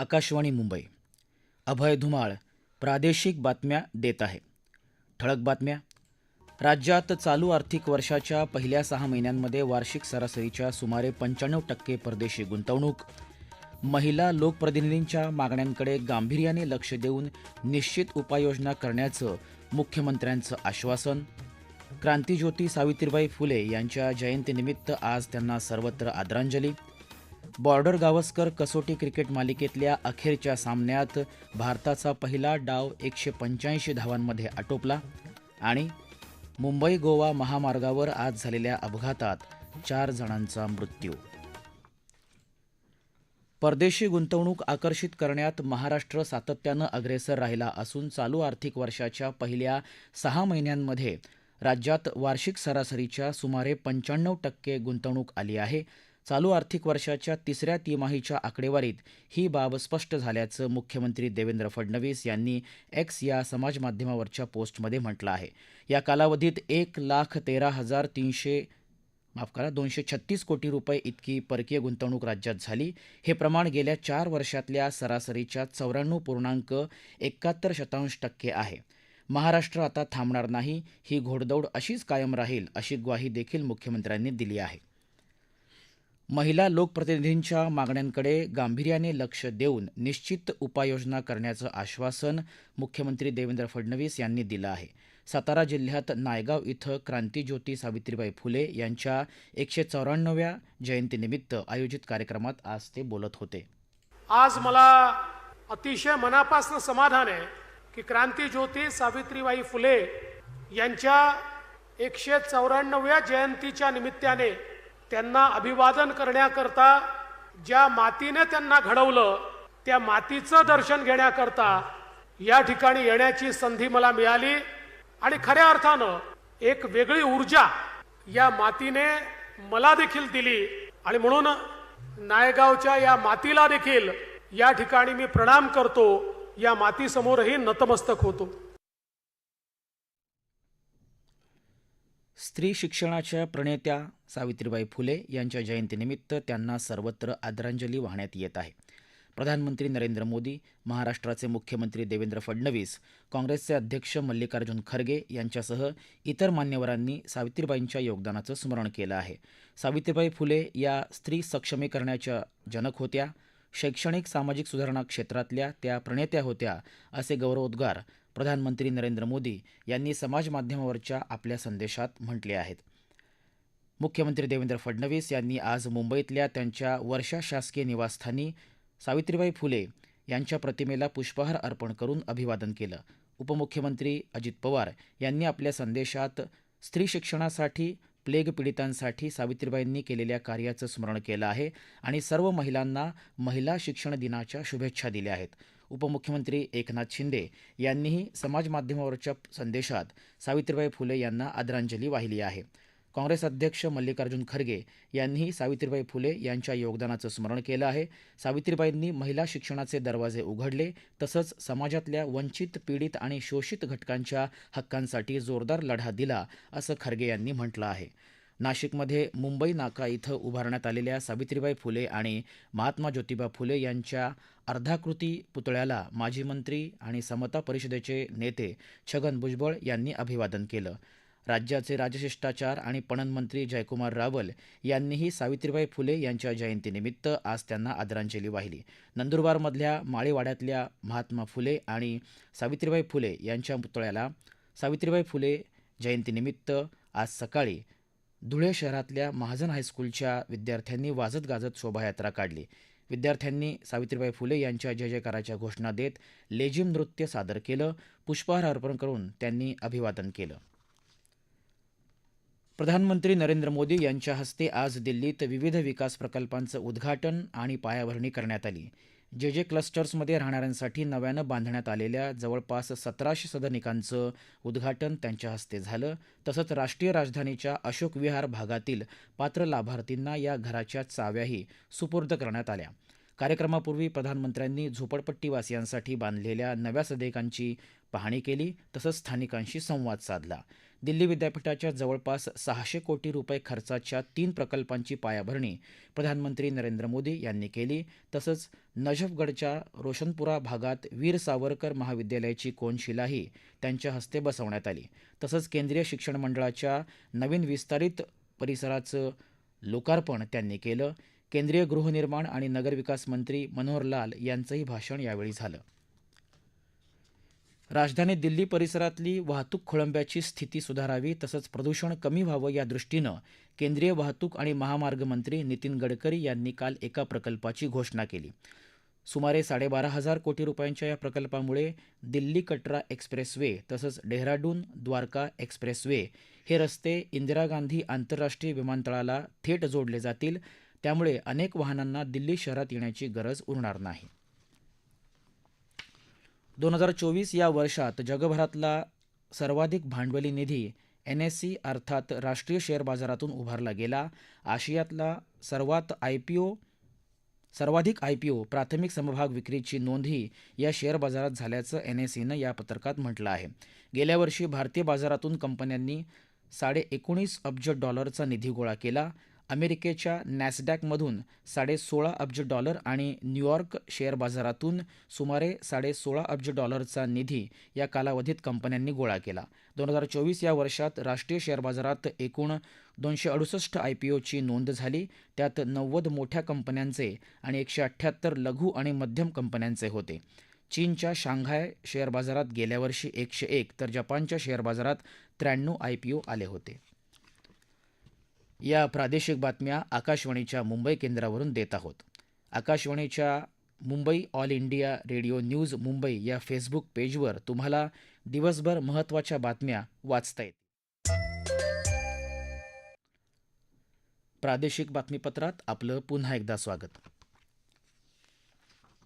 आकाशवाणी मुंबई. अभय धुमाळ प्रादेशिक बातम्या देत आहे. ठळक बातम्या. राज्यात चालू आर्थिक वर्षाच्या पहिल्या सहा महिन्यांमध्ये वार्षिक सरासरीच्या सुमारे पंच्याण्णव टक्के परदेशी गुंतवणूक. महिला लोकप्रतिनिधींच्या मागण्यांकडे गांभीर्याने लक्ष देऊन निश्चित उपाययोजना करण्याचं मुख्यमंत्र्यांचं आश्वासन. क्रांतीज्योती सावित्रीबाई फुले यांच्या जयंतीनिमित्त आज त्यांना सर्वत्र आदरांजली. बॉर्डर गावस्कर कसोटी क्रिकेट मालिकेतल्या अखेरच्या सामन्यात भारताचा पहिला डाव एकशे पंच्याऐंशी धावांमध्ये आटोपला आणि मुंबई गोवा महामार्गावर आज झालेल्या अपघातात चार जणांचा मृत्यू. परदेशी गुंतवणूक आकर्षित करण्यात महाराष्ट्र सातत्यानं अग्रेसर राहिला असून चालू आर्थिक वर्षाच्या पहिल्या सहा महिन्यांमध्ये राज्यात वार्षिक सरासरीच्या सुमारे पंच्याण्णव टक्के गुंतवणूक आली आहे. चालू आर्थिक वर्षाच्या तिसऱ्या तिमाहीच्या आकडेवारीत ही बाब स्पष्ट झाल्याचं मुख्यमंत्री देवेंद्र फडणवीस यांनी एक्स या समाजमाध्यमावरच्या पोस्टमध्ये म्हटलं आहे. या कालावधीत एक लाख तेरा हजार तीनशे माफ करा दोनशे छत्तीस कोटी रुपये इतकी परकीय गुंतवणूक राज्यात झाली. हे प्रमाण गेल्या चार वर्षातल्या सरासरीच्या चौऱ्याण्णव पूर्णांक एकाहत्तर शतांश टक्के आहे. महाराष्ट्र आता थांबणार नाही ही घोडदौड अशीच कायम राहील अशी ग्वाही देखील मुख्यमंत्र्यांनी दिली आहे. महिला लोकप्रतिनिधींच्या मागण्यांकडे गांभीर्याने लक्ष देऊन निश्चित उपाययोजना करण्याचं आश्वासन मुख्यमंत्री देवेंद्र फडणवीस यांनी दिलं आहे. सातारा जिल्ह्यात नायगाव इथं क्रांतीज्योती सावित्रीबाई फुले यांच्या एकशे चौऱ्याण्णव्या जयंतीनिमित्त आयोजित कार्यक्रमात आज ते बोलत होते. आज मला अतिशय मनापासून समाधान आहे की क्रांतीज्योती सावित्रीबाई फुले यांच्या एकशे चौऱ्याण्णव्या जयंतीच्या निमित्ताने त्यांना अभिवादन करण्याकरता ज्या मातीने त्यांना घडवलं त्या मातीचं दर्शन घेण्याकरता या ठिकाणी येण्याची संधी मला मिळाली. आणि खऱ्या अर्थानं एक वेगळी ऊर्जा या मातीने मला देखील दिली. आणि म्हणून नायगावच्या या मातीला देखील या ठिकाणी मी प्रणाम करतो. या मातीसमोरही नतमस्तक होतो. स्त्री शिक्षणाच्या प्रणेत्या सावित्रीबाई फुले यांच्या जयंतीनिमित्त त्यांना सर्वत्र आदरांजली वाहण्यात येत आहे. प्रधानमंत्री नरेंद्र मोदी महाराष्ट्राचे मुख्यमंत्री देवेंद्र फडणवीस काँग्रेसचे अध्यक्ष मल्लिकार्जुन खरगे यांच्यासह इतर मान्यवरांनी सावित्रीबाईंच्या योगदानाचं स्मरण केलं आहे. सावित्रीबाई फुले या स्त्री सक्षमीकरणाच्या जनक होत्या शैक्षणिक सामाजिक सुधारणा क्षेत्रातल्या त्या प्रणेत्या होत्या असे गौरवोद्गार प्रधानमंत्री नरेंद्र मोदी यांनी समाजमाध्यमावरच्या आपल्या संदेशात म्हटले आहेत. मुख्यमंत्री देवेंद्र फडणवीस यांनी आज मुंबईतल्या त्यांच्या वर्षा शासकीय निवासस्थानी सावित्रीबाई फुले यांच्या प्रतिमेला पुष्पहार अर्पण करून अभिवादन केलं. उपमुख्यमंत्री अजित पवार यांनी आपल्या संदेशात स्त्री शिक्षणासाठी प्लेग पीडितांसाठी सावित्रीबाईंनी केलेल्या कार्याचं स्मरण केलं आहे आणि सर्व महिलांना महिला शिक्षण दिनाच्या शुभेच्छा दिल्या आहेत. उपमुख्यमंत्री एकनाथ शिंदे यांनीही समाजमाध्यमावरच्या संदेशात सावित्रीबाई फुले यांना आदरांजली वाहिली आहे. काँग्रेस अध्यक्ष मल्लिकार्जुन खरगे यांनीही सावित्रीबाई फुले यांच्या योगदानाचं स्मरण केलं आहे. सावित्रीबाईंनी महिला शिक्षणाचे दरवाजे उघडले तसंच समाजातल्या वंचित पीडित आणि शोषित घटकांच्या हक्कांसाठी जोरदार लढा दिला असं खरगे यांनी म्हटलं आहे. नाशिकमध्ये मुंबई नाका इथं उभारण्यात आलेल्या सावित्रीबाई फुले आणि महात्मा ज्योतिबा फुले यांच्या अर्धाकृती पुतळ्याला माजी मंत्री आणि समता परिषदेचे नेते छगन भुजबळ यांनी अभिवादन केलं. राज्याचे राजशिष्टाचार आणि पणन मंत्री जयकुमार रावल यांनीही सावित्रीबाई फुले यांच्या जयंतीनिमित्त आज त्यांना आदरांजली वाहिली. नंदुरबारमधल्या माळीवाड्यातल्या महात्मा फुले आणि सावित्रीबाई फुले यांच्या पुतळ्याला सावित्रीबाई फुले जयंतीनिमित्त आज सकाळी धुळे शहरातल्या महाजन हायस्कूलच्या विद्यार्थ्यांनी वाजत गाजत शोभायात्रा काढली. विद्यार्थ्यांनी सावित्रीबाई फुले यांच्या जय जयकाराच्या घोषणा देत लेझिम नृत्य सादर केलं पुष्पहार अर्पण करून त्यांनी अभिवादन केलं. प्रधानमंत्री नरेंद्र मोदी यांच्या हस्ते आज दिल्लीत विविध विकास प्रकल्पांचं उद्घाटन आणि पायाभरणी करण्यात आली. जे जे क्लस्टर्समध्ये राहणाऱ्यांसाठी नव्यानं बांधण्यात आलेल्या जवळपास सतराशे सदनिकांचं उद्घाटन त्यांच्या हस्ते झालं. तसंच राष्ट्रीय राजधानीच्या अशोक विहार भागातील पात्र लाभार्थींना या घराच्या चाव्याही सुपूर्द करण्यात आल्या. कार्यक्रमापूर्वी प्रधानमंत्र्यांनी झोपडपट्टीवासियांसाठी बांधलेल्या नव्या सदनिकांची पाहणी केली. तसंच स्थानिकांशी संवाद साधला. दिल्ली विद्यापीठाच्या जवळपास सहाशे कोटी रुपये खर्चाच्या तीन प्रकल्पांची पायाभरणी प्रधानमंत्री नरेंद्र मोदी यांनी केली. तसंच नजफगडच्या रोशनपुरा भागात वीर सावरकर महाविद्यालयाची कोनशिलाही त्यांच्या हस्ते बसवण्यात आली. तसंच केंद्रीय शिक्षण मंडळाच्या नवीन विस्तारित परिसराचं लोकार्पण त्यांनी केलं. केंद्रीय गृहनिर्माण आणि नगरविकास मंत्री मनोहर लाल यांचंही भाषण यावेळी झालं. राजधानी दिल्ली परिसरातली वाहतूक खोळंब्याची स्थिती सुधारावी तसंच प्रदूषण कमी व्हावं या दृष्टीनं केंद्रीय वाहतूक आणि महामार्ग मंत्री नितीन गडकरी यांनी काल एका प्रकल्पाची घोषणा केली. सुमारे साडेबारा हजार कोटी रुपयांच्या या प्रकल्पामुळे दिल्ली कटरा एक्सप्रेस वे तसंच डेहराडून द्वारका एक्सप्रेस वे हे रस्ते इंदिरा गांधी आंतरराष्ट्रीय विमानतळाला थेट जोडले जातील. त्यामुळे अनेक वाहनांना दिल्ली शहरात येण्याची गरज उरणार नाही. दोन हजार चोवीस या वर्षात जगभरातला सर्वाधिक भांडवली निधी एन एस सी अर्थात राष्ट्रीय शेअर बाजारातून उभारला गेला. आशियातला सर्वात आय पी ओ सर्वाधिक आय पी ओ प्राथमिक समभाग विक्रीची नोंदही या शेअर बाजारात झाल्याचं एन एस सीनं या पत्रकात म्हटलं आहे. गेल्या वर्षी भारतीय बाजारातून कंपन्यांनी साडे एकोणीस अब्ज डॉलरचा निधी गोळा केला. अमेरिकेच्या नॅसडॅकमधून साडे सोळा अब्ज डॉलर आणि न्यूयॉर्क शेअर बाजारातून सुमारे साडे सोळा अब्ज डॉलरचा निधी या कालावधीत कंपन्यांनी गोळा केला. दोन हजार चोवीस या वर्षात राष्ट्रीय शेअर बाजारात एकूण दोनशे अडुसष्ट आय पी ओची नोंद झाली. त्यात नव्वद मोठ्या कंपन्यांचे आणि एकशे अठ्ठ्याहत्तर लघु आणि मध्यम कंपन्यांचे होते. चीनच्या शांघाय शेअर बाजारात गेल्या वर्षी एकशे एक तर जपानच्या शेअर बाजारात त्र्याण्णव आय पी ओ आले होते. या प्रादेशिक बातम्या आकाशवाणीच्या मुंबई केंद्रावरून देत आहोत. आकाशवाणीच्या Mumbai all India radio news Mumbai या फेसबुक पेजवर तुम्हाला दिवसभर महत्त्वाच्या बातम्या वाचता येतील. प्रादेशिक बातमीपत्रात आपलं पुन्हा एकदा स्वागत.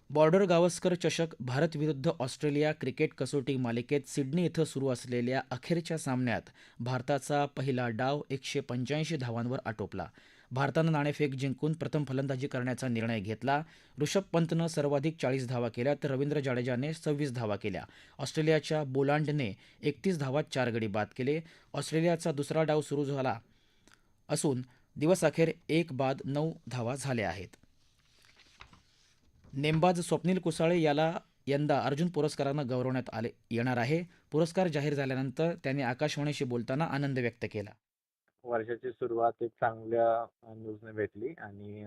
बॉर्डर गावस्कर चषक भारत विरुद्ध ऑस्ट्रेलिया क्रिकेट कसोटी मालिकेत सिडनी इथं सुरू असलेल्या अखेरच्या सामन्यात भारताचा पहिला डाव एकशे पंच्याऐंशी धावांवर आटोपला. भारतानं नाणेफेक जिंकून प्रथम फलंदाजी करण्याचा निर्णय घेतला. ऋषभ पंतनं सर्वाधिक चाळीस धावा केल्या तर रवींद्र जाडेजाने सव्वीस धावा केल्या. ऑस्ट्रेलियाच्या बोलांडने एकतीस धावात चार गडी बाद केले. ऑस्ट्रेलियाचा दुसरा डाव सुरू झाला असून दिवसअखेर एक बाद नऊ धावा झाल्या आहेत. नेमबाज स्वप्नील कुसाळे याला यंदा अर्जुन पुरस्कारानं गौरवण्यात आले येणार आहे. पुरस्कार जाहीर झाल्यानंतर त्यांनी आकाशवाणीशी बोलताना आनंद व्यक्त केला. वर्षाची सुरुवात एक चांगल्या न्यूजने भेटली आणि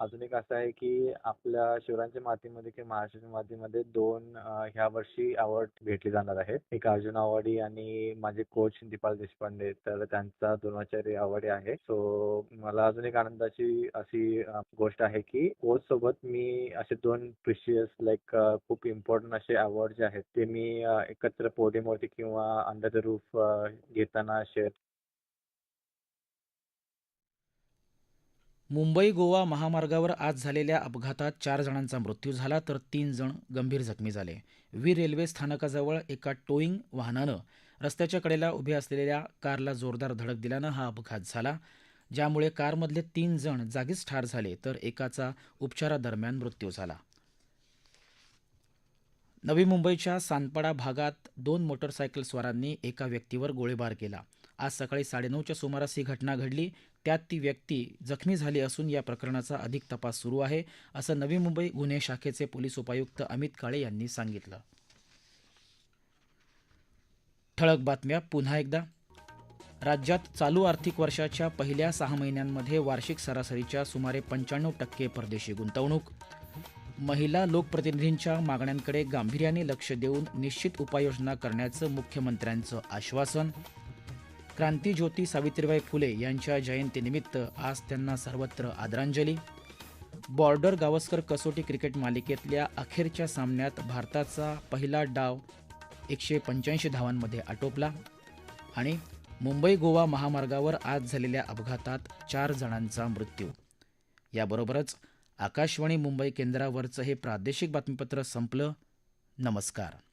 अजून एक असं आहे की आपल्या शिवरायांच्या मातीमध्ये किंवा महाराष्ट्राच्या मातीमध्ये दोन ह्या वर्षी अवॉर्ड भेटले जाणार आहेत. एक अर्जुन अवॉर्डी आणि माझे कोच दीपाल देशपांडे तर त्यांचा द्रोणाचार्य अवॉर्ड आहे. सो मला अजून एक आनंदाची अशी गोष्ट आहे की कोच सोबत मी असे दोन प्रिशियस लाईक खूप इम्पॉर्टंट असे अवॉर्ड जे आहेत ते मी एकत्र पोडियमवरती किंवा अंडर द रूफ घेताना शेअर मुंबई गोवा महामार्गावर आज झालेल्या अपघातात चार जणांचा मृत्यू झाला तर तीन जण गंभीर जखमी झाले. वीर रेल्वे स्थानकाजवळ एका टोईंग वाहनानं रस्त्याच्या कडेला उभे असलेल्या कारला जोरदार धडक दिल्यानं हा अपघात झाला. ज्यामुळे कारमधले तीन जण जागीच ठार झाले तर एकाचा उपचारादरम्यान मृत्यू झाला. नवी मुंबईच्या सानपाडा भागात दोन मोटरसायकल स्वारांनी एका व्यक्तीवर गोळीबार केला. आज सकाळी साडेनऊच्या सुमारास ही घटना घडली. त्यात ती व्यक्ती जखमी झाली असून या प्रकरणाचा अधिक तपास सुरू आहे असं नवी मुंबई गुन्हे शाखेचे पोलीस उपायुक्त अमित काळे यांनी सांगितलं. ठळक बातम्या पुन्हा एकदा. राज्यात चालू आर्थिक वर्षाच्या पहिल्या सहा महिन्यांमध्ये वार्षिक सरासरीच्या सुमारे पंच्याण्णव टक्के परदेशी गुंतवणूक. महिला लोकप्रतिनिधींच्या मागण्यांकडे गांभीर्याने लक्ष देऊन निश्चित उपाययोजना करण्याचं मुख्यमंत्र्यांचं आश्वासन. क्रांतीज्योती सावित्रीबाई फुले यांच्या जयंतीनिमित्त आज त्यांना सर्वत्र आदरांजली. बॉर्डर गावस्कर कसोटी क्रिकेट मालिकेतल्या अखेरच्या सामन्यात भारताचा पहिला डाव एकशे पंच्याऐंशी धावांमध्ये आटोपला आणि मुंबई गोवा महामार्गावर आज झालेल्या अपघातात चार जणांचा मृत्यू. याबरोबरच आकाशवाणी मुंबई केंद्रावरचं हे प्रादेशिक बातमीपत्र संपलं. नमस्कार.